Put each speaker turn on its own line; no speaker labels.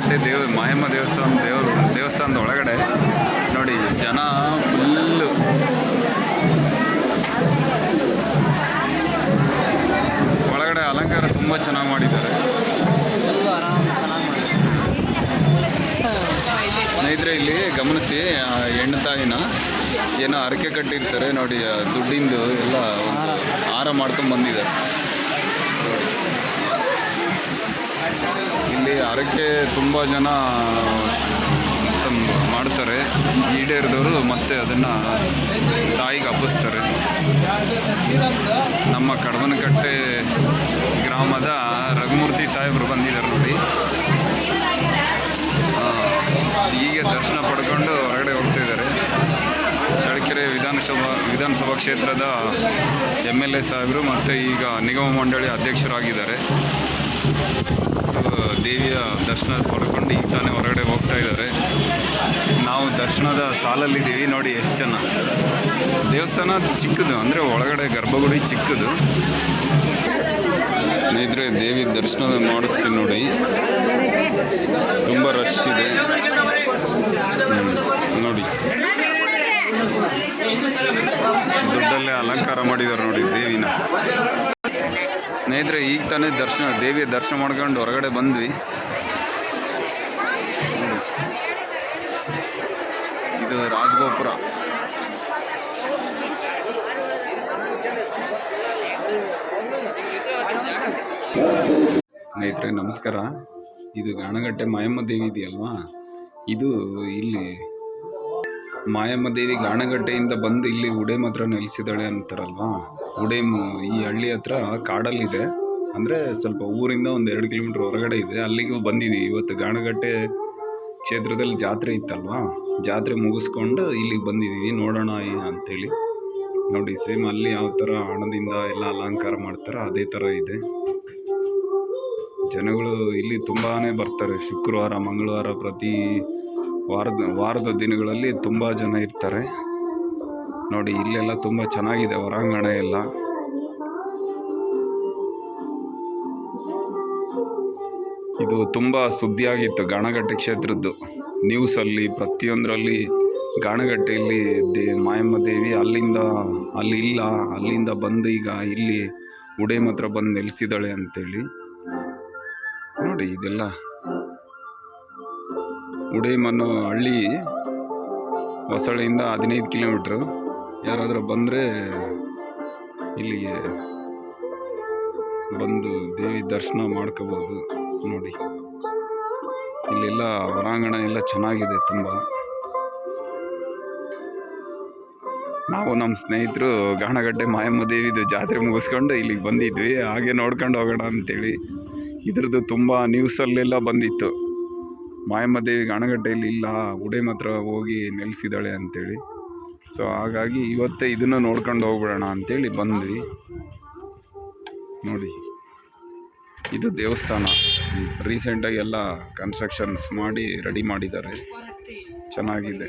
ಮಾರುಕಟ್ಟೆ ದೇವ್ ಮಹಿಮ ದೇವಸ್ಥಾನ ದೇವರು ದೇವಸ್ಥಾನದ ಒಳಗಡೆ ನೋಡಿ ಜನ
ಫುಲ್ಲು ಒಳಗಡೆ ಅಲಂಕಾರ ತುಂಬ ಚೆನ್ನಾಗಿ ಮಾಡಿದ್ದಾರೆ.
ಸ್ನೇಹಿತರೆ, ಇಲ್ಲಿ ಗಮನಿಸಿ ಹೆಣ್ಣು ತಾಯಿನ ಏನೋ ಅರಕೆ ಕಟ್ಟಿರ್ತಾರೆ ನೋಡಿ ದುಡ್ಡಿಂದು ಎಲ್ಲ ಹಾರ ಮಾಡ್ಕೊಂಡು ಬಂದಿದ್ದಾರೆ. ಹರಕೆ ತುಂಬ ಜನ ಮಾಡ್ತಾರೆ. ಈಡೇರಿದವರು ಮತ್ತೆ ಅದನ್ನು ತಾಯಿಗೆ ಹಬ್ಬಿಸ್ತಾರೆ ನಮ್ಮ ಕಡವನಕಟ್ಟೆ ಗ್ರಾಮದ ರಘುಮೂರ್ತಿ ಸಾಹೇಬರು ಬಂದಿದ್ದಾರೆ ನೋಡಿ. ಹೀಗೆ ದರ್ಶನ ಪಡ್ಕೊಂಡು ಹೊರಗಡೆ ಹೋಗ್ತಾ ಇದ್ದಾರೆ. ಚಳ್ಳಕೆರೆ ವಿಧಾನಸಭಾ ವಿಧಾನಸಭಾ ಕ್ಷೇತ್ರದ ಎಂ ಎಲ್ ಎ ಸಾಹೇಬರು ಮತ್ತು ಈಗ ನಿಗಮ ಮಂಡಳಿ ಅಧ್ಯಕ್ಷರಾಗಿದ್ದಾರೆ. ದೇವಿಯ ದರ್ಶನ ಪಡ್ಕೊಂಡು ಈಗ ತಾನೇ ಹೊರಗಡೆ ಹೋಗ್ತಾ ಇದ್ದಾರೆ. ನಾವು ದರ್ಶನದ ಸಾಲಲ್ಲಿದ್ದೀವಿ. ನೋಡಿ ಎಷ್ಟು ಜನ. ದೇವಸ್ಥಾನ ಚಿಕ್ಕದು, ಅಂದರೆ ಒಳಗಡೆ ಗರ್ಭಗುಡಿ ಚಿಕ್ಕದು. ಸ್ನೇಹಿತರೆ, ದೇವಿ ದರ್ಶನ ಮಾಡಿಸ್ತೀನಿ ನೋಡಿ. ತುಂಬ ರಶ್ ಇದೆ. ನೋಡಿ. ದುಡ್ಡಲ್ಲೇ ಅಲಂಕಾರ ಮಾಡಿದ್ದಾರೆ ನೋಡಿ ದೇವಿನ. ಸ್ನೇಹಿತರೆ, ಈಗ ತಾನೇ ದರ್ಶನ, ದೇವಿಯ ದರ್ಶನ ಮಾಡ್ಕೊಂಡು ಹೊರಗಡೆ ಬಂದ್ವಿ. ಇದು ರಾಜಗೋಪುರ. ಸ್ನೇಹಿತರೆ, ನಮಸ್ಕಾರ. ಇದು ಗಾಣಗಟ್ಟೆ ಮಾಯಮ್ಮ ದೇವಿ ಇದೆಯಲ್ವಾ? ಇದು ಇಲ್ಲಿ ಮಾಯಮ್ಮ ದೇವಿ ಗಾಣಗಟ್ಟೆಯಿಂದ ಬಂದು ಇಲ್ಲಿ ಉಡೇಮ್ ಹತ್ರ ನೆಲೆಸಿದಾಳೆ ಅಂತಾರಲ್ವಾ? ಉಡೇಮ್ ಈ ಹಳ್ಳಿ ಹತ್ರ ಕಾಡಲ್ಲಿದೆ. ಅಂದರೆ ಸ್ವಲ್ಪ ಊರಿಂದ ಒಂದು ಎರಡು ಕಿಲೋಮೀಟ್ರ್ ಹೊರಗಡೆ ಇದೆ. ಅಲ್ಲಿಗೂ ಬಂದಿದ್ದೀವಿ ಇವತ್ತು ಗಾಣಗಟ್ಟೆ ಕ್ಷೇತ್ರದಲ್ಲಿ ಜಾತ್ರೆ ಇತ್ತಲ್ವಾ? ಜಾತ್ರೆ ಮುಗಿಸ್ಕೊಂಡು ಇಲ್ಲಿಗೆ ಬಂದಿದ್ದೀವಿ ನೋಡೋಣ ಅಂಥೇಳಿ ನೋಡಿ ಸೇಮ್ ಅಲ್ಲಿ ಯಾವ ಥರ ಹಣದಿಂದ ಎಲ್ಲ ಅಲಂಕಾರ ಮಾಡ್ತಾರೋ ಅದೇ ಥರ ಇದೆ. ಜನಗಳು ಇಲ್ಲಿ ತುಂಬಾ ಬರ್ತಾರೆ. ಶುಕ್ರವಾರ, ಮಂಗಳವಾರ ಪ್ರತಿ ವಾರದ ವಾರದ ದಿನಗಳಲ್ಲಿ ತುಂಬ ಜನ ಇರ್ತಾರೆ. ನೋಡಿ, ಇಲ್ಲೆಲ್ಲ ತುಂಬ ಚೆನ್ನಾಗಿದೆ ಹೊರಾಂಗಣ ಎಲ್ಲ. ಇದು ತುಂಬ ಸುದ್ದಿಯಾಗಿತ್ತು ಗಾಣಗಟ್ಟೆ ಕ್ಷೇತ್ರದ್ದು. ನ್ಯೂಸಲ್ಲಿ, ಪ್ರತಿಯೊಂದರಲ್ಲಿ ಗಾಣಗಟ್ಟೆಯಲ್ಲಿ ದೇ ಮಾಯಮ್ಮ ದೇವಿ ಅಲ್ಲಿಂದ, ಅಲ್ಲಿ ಇಲ್ಲ, ಅಲ್ಲಿಂದ ಬಂದು ಈಗ ಇಲ್ಲಿ ಉಡೇಮ್ ಮಾತ್ರ ಬಂದು ನೆಲೆಸಿದಾಳೆ ಅಂತೇಳಿ. ನೋಡಿ, ಇದೆಲ್ಲ ಉಡೇಮ್ ಹಳ್ಳಿ ಹೊಸಳ್ಳಿಯಿಂದ ಹದಿನೈದು ಕಿಲೋಮೀಟ್ರು. ಯಾರಾದರೂ ಬಂದರೆ ಇಲ್ಲಿಗೆ ಬಂದು ದೇವಿ ದರ್ಶನ ಮಾಡ್ಕೋಬೋದು ನೋಡಿ. ಇಲ್ಲೆಲ್ಲ ಹೊರಾಂಗಣ ಎಲ್ಲ ಚೆನ್ನಾಗಿದೆ ತುಂಬ. ನಾವು ನಮ್ಮ ಸ್ನೇಹಿತರು ಗಾಣಗಡ್ಡೆ ಮಾಯಮ್ಮ ದೇವಿದು ಜಾತ್ರೆ ಮುಗಿಸ್ಕೊಂಡು ಇಲ್ಲಿಗೆ ಬಂದಿದ್ವಿ. ಹಾಗೆ ನೋಡ್ಕೊಂಡು ಹೋಗೋಣ ಅಂತೇಳಿ. ಇದ್ರದ್ದು ತುಂಬ ನ್ಯೂಸಲ್ಲೆಲ್ಲ ಬಂದಿತ್ತು. ಮಾಯಮ್ಮ ದೇವಿ ಗಾಣಗಡ್ಡೆಯಲ್ಲಿ ಇಲ್ಲ, ಉಡೆ ಮಾತ್ರ ಹೋಗಿ ನೆಲೆಸಿದಾಳೆ ಅಂತೇಳಿ. ಸೊ ಹಾಗಾಗಿ ಇವತ್ತೇ ಇದನ್ನು ನೋಡ್ಕೊಂಡು ಹೋಗ್ಬಿಡೋಣ ಅಂತೇಳಿ ಬಂದ್ವಿ. ನೋಡಿ, ಇದು ದೇವಸ್ಥಾನ. ರೀಸೆಂಟಾಗಿ ಎಲ್ಲ ಕನ್ಸ್ಟ್ರಕ್ಷನ್ಸ್ ಮಾಡಿ ರೆಡಿ ಮಾಡಿದ್ದಾರೆ. ಚೆನ್ನಾಗಿದೆ.